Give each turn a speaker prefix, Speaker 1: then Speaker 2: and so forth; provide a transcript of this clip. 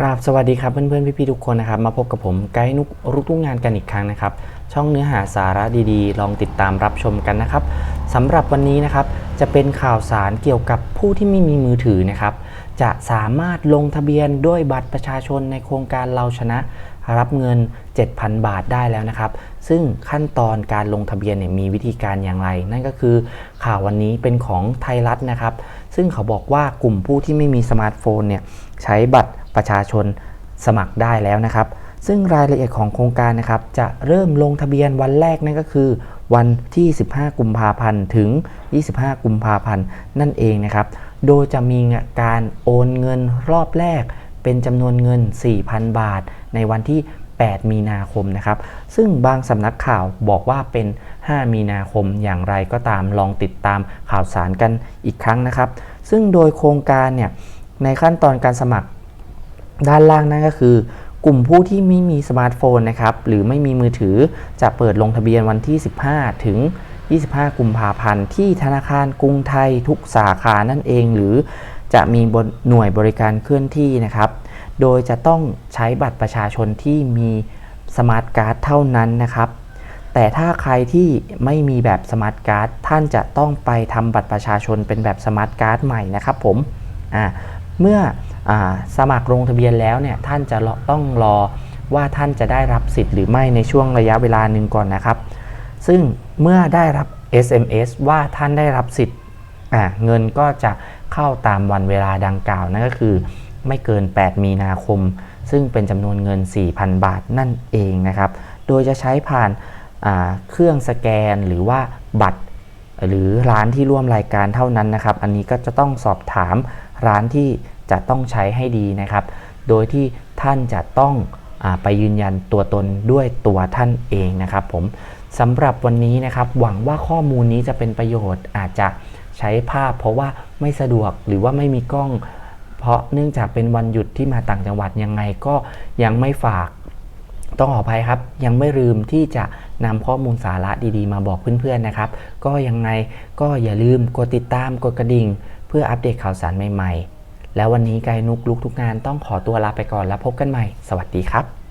Speaker 1: ครับสวัสดีครับเพื่อนๆ พี่ๆทุกคนนะครับ มาพบกับผมไกด์นุกรุกทุ่งงานกันอีกครั้งนะครับ ช่องเนื้อหาสาระดีๆ ลองติดตามรับชมกันนะครับสำหรับวันนี้นะครับจะเป็นข่าวสารเกี่ยวกับผู้ที่ไม่มีมือถือนะครับ จะสามารถลงทะเบียนด้วยบัตรประชาชนในโครงการเราชนะรับเงิน 7,000 บาทได้แล้วนะครับ ซึ่งขั้นตอนการลงทะเบียนเนี่ยมีวิธีการอย่างไร นั่นก็คือข่าววันนี้เป็นของไทยรัฐนะครับ ซึ่งเขาบอกว่ากลุ่มผู้ที่ไม่มีสมาร์ทโฟนเนี่ยใช้บัตร ประชาชนสมัครได้แล้วนะครับ ซึ่งรายละเอียดของโครงการนะครับ จะเริ่มลงทะเบียนวันแรกนั่นก็คือ วันที่ 15 กุมภาพันธ์ถึง 25 กุมภาพันธ์นั่นเองนะครับ โดยจะมีการโอนเงินรอบแรก เป็นจำนวนเงิน 4,000 บาท ในวันที่ 8 มีนาคมนะครับ ซึ่งบางสำนักข่าวบอกว่าเป็น 5 มีนาคมอย่างไรก็ตามลองติดตามข่าวสารกันอีกครั้งนะครับ ซึ่งโดยโครงการเนี่ยในขั้นตอนการสมัคร ด้านล่างนั่นก็คือกลุ่มผู้ที่ไม่มีสมาร์ทโฟนนะครับหรือไม่มีมือถือจะเปิดลงทะเบียนวันที่ 15 ถึง 25 กุมภาพันธ์ที่ธนาคารกรุงไทยทุกสาขานั่นเอง หรือจะมีหน่วยบริการเคลื่อนที่นะครับ โดยจะต้องใช้บัตรประชาชนที่มีสมาร์ทการ์ดเท่านั้นนะครับ แต่ถ้าใครที่ไม่มีแบบสมาร์ทการ์ดท่านจะต้องไปทำบัตรประชาชนเป็นแบบสมาร์ทการ์ดใหม่นะครับผมเมื่อ สมัครลงทะเบียนแล้วเนี่ยท่านจะรอต้องรอว่าท่านจะได้รับสิทธิ์หรือไม่ในช่วงระยะเวลาหนึ่งก่อนนะครับ ซึ่งเมื่อได้รับ SMS ว่าท่านได้รับสิทธิ์เงินก็จะเข้าตามวันเวลาดังกล่าวนั่นก็คือ ไม่เกิน 8 มีนาคม ซึ่งเป็นจำนวนเงิน 4,000 บาทนั่นเองนะครับ โดยจะใช้ผ่านาเครื่องสแกนหรือว่าบัตร หรือร้านที่ร่วมรายการเท่านั้นนะครับ อันนี้ก็จะต้องสอบถามร้านที่ จะต้องใช้ให้ดีนะครับ โดยที่ท่านจะต้องอไปยืนยันตัวตนด้วยตัวท่านเองนะครับผมสำหรับวันนี้นะครับหวังว่าข้อมูลนี้จะเป็นประโยชน์อาจจะใช้ภาพ เพราะว่าไม่สะดวกหรือว่าไม่มีกล้อง เพราะเนื่องจากเป็นวันหยุดที่มาต่างจังหวัดยังไงก็ยังไม่ฝากต้องขออภัยครับ ยังไม่ลืมที่จะนำข้อมูลสาระดีๆ มาบอกเพื่อนๆนะครับ ก็ยังไงก็อย่าลืมกดติดตามกดกระดิ่ง เพื่ออัปเดตข่าวสารใหม่ๆ แล้ววันนี้ไกนุกลุกทุกงานต้องขอตัวลาไปก่อนแล้วพบกันใหม่ สวัสดีครับ